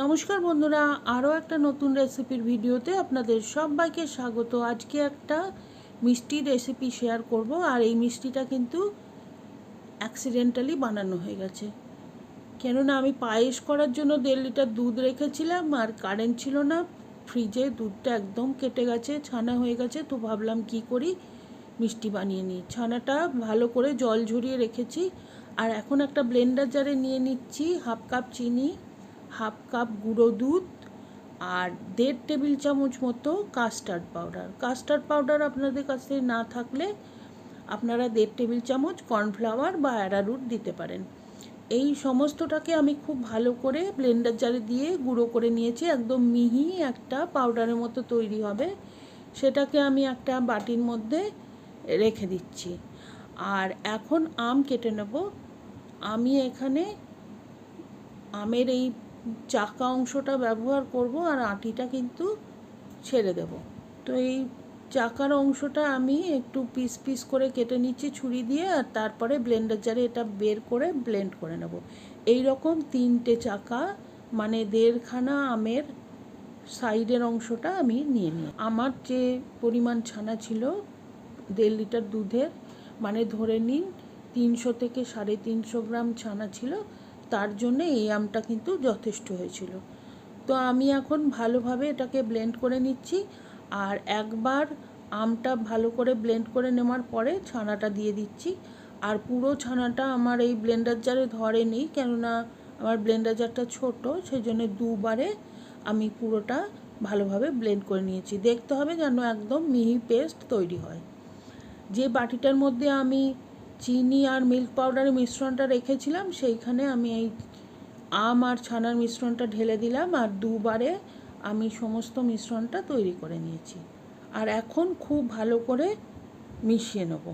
নমস্কার বন্ধুরা, আরও একটা নতুন রেসিপির ভিডিওতে আপনাদের সবাইকে স্বাগত। আজকে একটা মিষ্টি রেসিপি শেয়ার করব, আর এই মিষ্টিটা কিন্তু অ্যাক্সিডেন্টালি বানানো হয়ে গেছে। কেননা আমি পায়েস করার জন্য দেড় লিটার দুধ রেখেছিলাম, আর কারেন্ট ছিল না। ফ্রিজে দুধটা একদম কেটে গেছে, ছানা হয়ে গেছে, তো ভাবলাম কি করি? মিষ্টি বানিয়ে নিই। ছানাটা ভালো করে জল ঝরিয়ে রেখেছি, আর এখন একটা ব্লেন্ডার জারে নিয়ে নিচ্ছি, হাফ কাপ চিনি হাফ কাপ গুঁড়ো দুধ আর দেড় টেবিল চামচ মতো কাস্টার্ড পাউডার। কাস্টার্ড পাউডার আপনাদের কাছে না থাকলে আপনারা দেড় টেবিল চামচ কর্নফ্লাওয়ার বা অ্যারারুট দিতে পারেন। এই সমস্তটাকে আমি খুব ভালো করে ব্লেন্ডার জারে দিয়ে গুঁড়ো করে নিয়েছি। একদম মিহি একটা পাউডারের মতো তৈরি হবে। সেটাকে আমি একটা বাটির মধ্যে রেখে দিচ্ছি। আর এখন আম কেটে নেব। আমি এখানে আমের এই চাকা অংশটা ব্যবহার করব আর আটিটা কিন্তু ছেড়ে দেব। তো এই চাকার অংশটা আমি একটু পিস পিস করে কেটে নিচ্ছি ছুরি দিয়ে আর তারপরে ব্লেন্ডার জারে এটা বের করে ব্লেন্ড করে নেব। এই রকম তিনটে চাকা মানে দেড়খানা আমের সাইডের অংশটা আমি নিয়ে নিই আমার যে পরিমাণ ছানা ছিল, দেড় লিটার দুধের মানে ধরে নিন তিনশো থেকে সাড়ে তিনশো গ্রাম ছানা ছিল তার জন্য এই আমটা কিন্তু যথেষ্ট হয়েছিল। তো আমি এখন ভালোভাবে এটাকে ব্লেন্ড করে নিচ্ছি আর একবার আমটা ভালো করে ব্লেন্ড করে নেওয়ার পরে ছানাটা দিয়ে দিচ্ছি। আর পুরো ছানাটা আমার এই ব্লেন্ডার জারে ধরে নেই কেননা আমার ব্লেন্ডার জারটা ছোটো সেই জন্য দুবারে আমি পুরোটা ভালোভাবে ব্লেন্ড করে নিয়েছি। দেখতে হবে যেন একদম মিহি পেস্ট তৈরি হয়। যে বাটিটার মধ্যে আমি চিনি আর মিল্ক পাউডারের মিশ্রণটা রেখেছিলাম, সেইখানে আমি এই আম আর ছানার মিশ্রণটা ঢেলে দিলাম আর দুবারে আমি সমস্ত মিশ্রণটা তৈরি করে নিয়েছি। আর এখন খুব ভালো করে মিশিয়ে নেব।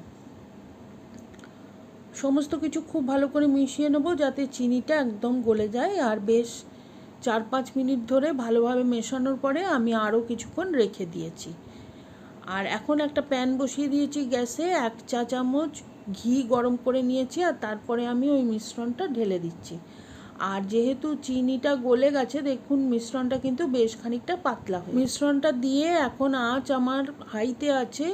সমস্ত কিছু খুব ভালো করে মিশিয়ে নেব যাতে চিনিটা একদম গলে যায়। আর বেশ চার পাঁচ মিনিট ধরে ভালোভাবে মেশানোর পরে আমি আরও কিছুক্ষণ রেখে দিয়েছি। আর এখন একটা প্যান বসিয়ে দিয়েছি গ্যাসে, এক চা চামচ ঘি গরম করে নিয়েছি আর তারপরে আমি ওই মিশ্রণটা ঢেলে দিচ্ছি। আর যেহেতু চিনিটা গলে গেছে, দেখুন মিশ্রণটা কিন্তু বেশ খানিকটা পাতলা হয়ে মিশ্রণটা দিয়ে এখন আঁচ আমার হাইতে আছে,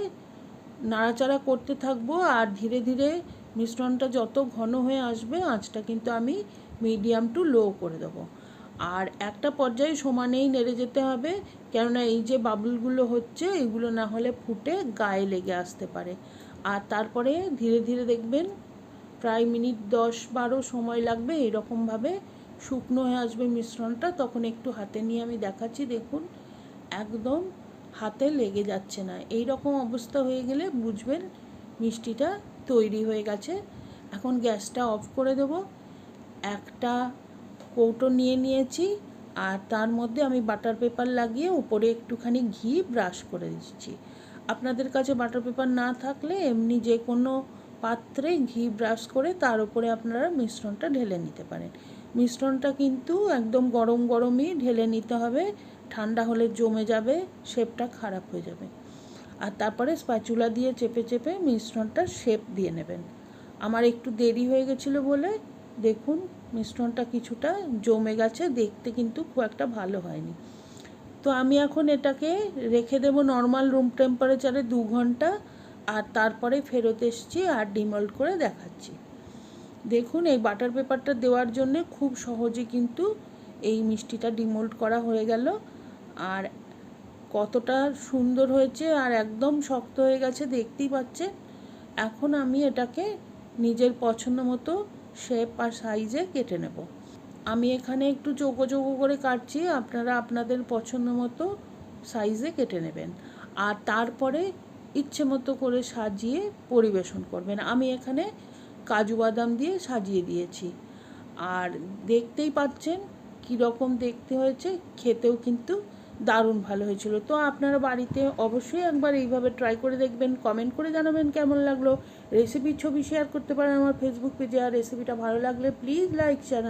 নাড়াচাড়া করতে থাকব আর ধীরে ধীরে মিশ্রণটা যত ঘন হয়ে আসবে, আঁচটা কিন্তু আমি মিডিয়াম টু লো করে দেবো। আর একটা পর্যায়ে সমানেই নেড়ে যেতে হবে কেননা এই যে বাবুলগুলো হচ্ছে, এগুলো না হলে ফুটে গায়ে লেগে আসতে পারে। আর তারপরে ধীরে ধীরে দেখবেন প্রায় মিনিট দশ বারো সময় লাগবে এরকমভাবে শুকনো হয়ে আসবে মিশ্রণটা। তখন একটু হাতে নিয়ে আমি দেখাচ্ছি, দেখুন। একদম হাতে লেগে যাচ্ছে না। এই রকম অবস্থা হয়ে গেলে বুঝবেন মিষ্টিটা তৈরি হয়ে গেছে। এখন গ্যাসটা অফ করে দেব। একটা কৌটো নিয়ে নিয়েছি। আর তার মধ্যে আমি বাটার পেপার লাগিয়ে উপরে একটুখানি ঘি ব্রাশ করে দিচ্ছি। আপনাদের কাছে বাটার পেপার না থাকলে এমনি যে কোনো পাত্রে ঘি ব্রাশ করে তার উপরে আপনারা মিশ্রণটা ঢেলে নিতে পারেন। মিশ্রণটা কিন্তু একদম গরম গরমই ঢেলে নিতে হবে, ঠান্ডা হলে জমে যাবে শেপটা খারাপ হয়ে যাবে। আর তারপরে স্প্যাচুলা দিয়ে চেপে চেপে মিশ্রণটা শেপ দিয়ে নেবেন। আমার একটু দেরি হয়ে গেছিল বলে দেখুন, মিশ্রণটা কিছুটা জমে গেছে, দেখতে কিন্তু খুব একটা ভালো হয়নি। তো আমি এখন এটাকে রেখে দেব নর্মাল রুম টেম্পারেচারে দু ঘণ্টা, আর তারপরে ফেরত এসছি আর ডিমল্ট করে দেখাচ্ছি। দেখুন, এই বাটার পেপারটা দেওয়ার জন্য খুব সহজে কিন্তু এই মিষ্টিটা ডিমোল্ড করা হয়ে গেল। আর কতটা সুন্দর হয়েছে আর একদম শক্ত হয়ে গেছে, দেখতেই পাচ্ছে এখন আমি এটাকে নিজের পছন্দ মতো শেপ আর সাইজে কেটে নেব। আমি এখানে একটু চৌকো চৌকো করে কাটছি, আপনারা আপনাদের পছন্দ মতো সাইজে কেটে নেবেন। আর তারপরে ইচ্ছে মতো করে সাজিয়ে পরিবেশন করবেন। আমি এখানে কাজু বাদাম দিয়ে সাজিয়ে দিয়েছি। আর দেখতেই পাচ্ছেন কীরকম দেখতে হয়েছে, খেতেও কিন্তু দারুণ ভালো হয়েছিল। তো আপনারা বাড়িতে অবশ্যই একবার এইভাবে ট্রাই করে দেখবেন কমেন্ট করে জানাবেন কেমন লাগল। রেসিপির ছবি শেয়ার করতে পারেন আমার ফেসবুক পেজে আর রেসিপিটা ভালো লাগলে প্লিজ লাইক শেয়ার